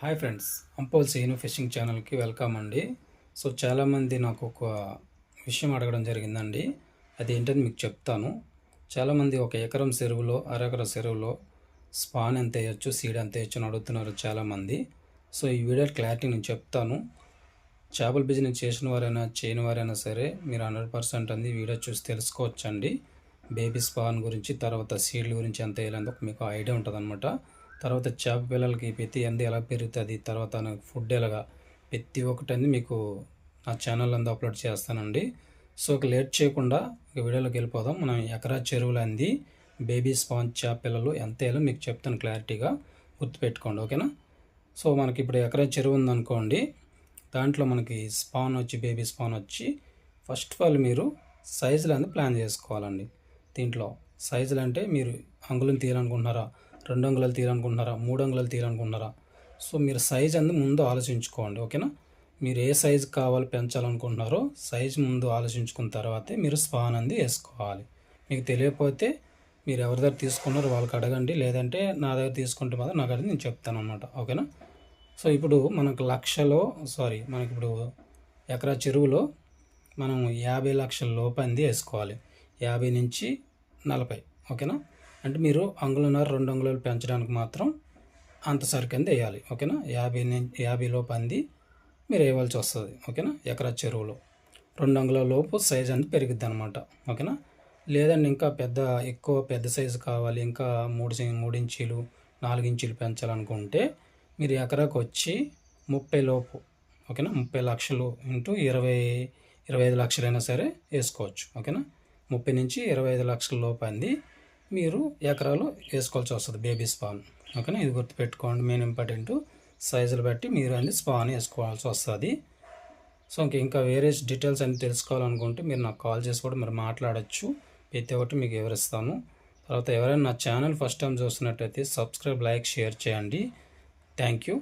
Hi friends అంపోల్ Seenu fishing ఛానల్కి welcome అండి. సో చాలామంది నాకు ఒక విషయం అడగడం జరిగిందండి. అది ఏంటని మీకు చెప్తాను. చాలామంది ఒక ఎకరం చెరువులో అరెకర చెరువులో స్పాన్ ఎంత వేయచ్చు సీడ్ ఎంత వేయచ్చు అని అడుగుతున్నారు చాలామంది. సో ఈ వీడియో క్లారిటీ నేను చెప్తాను. చేపల బిజినెస్ చేసిన వారైనా చేయని వారైనా సరే మీరు హండ్రెడ్ పర్సెంట్ అంది వీడియో చూసి తెలుసుకోవచ్చండి. బేబీ స్పాన్ గురించి తర్వాత సీడ్ల గురించి ఎంత వేయాలని ఒక మీకు ఐడియా ఉంటుంది తర్వాత చేప పిల్లలకి ప్రతి అంది ఎలా పెరుగుతుంది తర్వాత ఫుడ్ ఎలాగా ప్రతి ఒక్కటి మీకు నా ఛానల్ అందు అప్లోడ్ చేస్తానండి. సో ఒక లేట్ చేయకుండా ఒక వీడియోలోకి వెళ్ళిపోదాం. మనం ఎకరా చెరువులు అంది బేబీ స్పాన్ చేప పిల్లలు ఎంత వేయాలో మీకు చెప్తాను క్లారిటీగా గుర్తుపెట్టుకోండి ఓకేనా? సో మనకి ఇప్పుడు ఎకరా చెరువు ఉందనుకోండి దాంట్లో మనకి స్పాన్ వచ్చి బేబీ స్పాన్ వచ్చి ఫస్ట్ ఆఫ్ ఆల్ మీరు సైజులు అనేది ప్లాన్ చేసుకోవాలండి. దీంట్లో సైజులు అంటే మీరు అంగుళం తీయాలనుకుంటున్నారా? రెండు అంగుళాలు తీయాలనుకుంటున్నారా మూడు అంగుళాలు తీయాలనుకుంటున్నారా సో మీరు సైజ్ అనేది ముందు ఆలోచించుకోండి ఓకేనా? మీరు ఏ సైజ్ కావాలి పెంచాలనుకుంటున్నారో సైజ్ ముందు ఆలోచించుకున్న తర్వాతే మీరు స్పాన్ అనేది వేసుకోవాలి. మీకు తెలియకపోతే మీరు ఎవరి దగ్గర తీసుకున్నారో వాళ్ళకి అడగండి లేదంటే నా దగ్గర తీసుకుంటే మాత్రం నాకు అడిగి నేను చెప్తాను అనమాట ఓకేనా? సో ఇప్పుడు మనకు లక్షలో సారీ మనకి ఇప్పుడు ఎకరా చెరువులో మనం యాభై లక్షల లోపంది వేసుకోవాలి. యాభై నుంచి నలభై ఓకేనా? అంటే మీరు అంగుళన్నర రెండు అంగుళాలు పెంచడానికి మాత్రం అంత సరికి అంది వేయాలి ఓకేనా? యాభై యాభైలో యాభై లోపు అంది మీరు వేయవలసి వస్తుంది ఓకేనా? ఎకరా చెరువులో. రెండు అంగుళాల లోపు సైజ్ అనేది పెరుగుద్ది అనమాట ఓకేనా? లేదండి ఇంకా పెద్ద ఎక్కువ పెద్ద సైజు కావాలి ఇంకా మూడు మూడు ఇంచీలు నాలుగు ఇంచీలు పెంచాలనుకుంటే మీరు ఎకరాకు వచ్చి ముప్పై లోపు ఓకేనా? ముప్పై లక్షలు ఇంటూ ఇరవై ఇరవై ఐదు లక్షలైనా సరే వేసుకోవచ్చు ఓకేనా? ముప్పై నుంచి ఇరవై ఐదు లక్షల లోపు అంది మీరు ఎకరాలు వేసుకోవాల్సి వస్తుంది బేబీ స్పాన్ ఓకేనా? ఇది గుర్తుపెట్టుకోండి. మెయిన్ ఇంపార్టెంట్ సైజులు బట్టి మీరు అన్ని స్పాన్ వేసుకోవాల్సి వస్తుంది. సో ఇంక ఇంకా వేరే డీటెయిల్స్ అన్ని తెలుసుకోవాలనుకుంటే మీరు నాకు కాల్ చేసి కూడా మీరు మాట్లాడచ్చు. ప్రతి ఒక్కటి మీకు వివరిస్తాను. తర్వాత ఎవరైనా నా ఛానల్ ఫస్ట్ టైం చూస్తున్నట్టయితే సబ్స్క్రైబ్ లైక్ షేర్ చేయండి. Thank you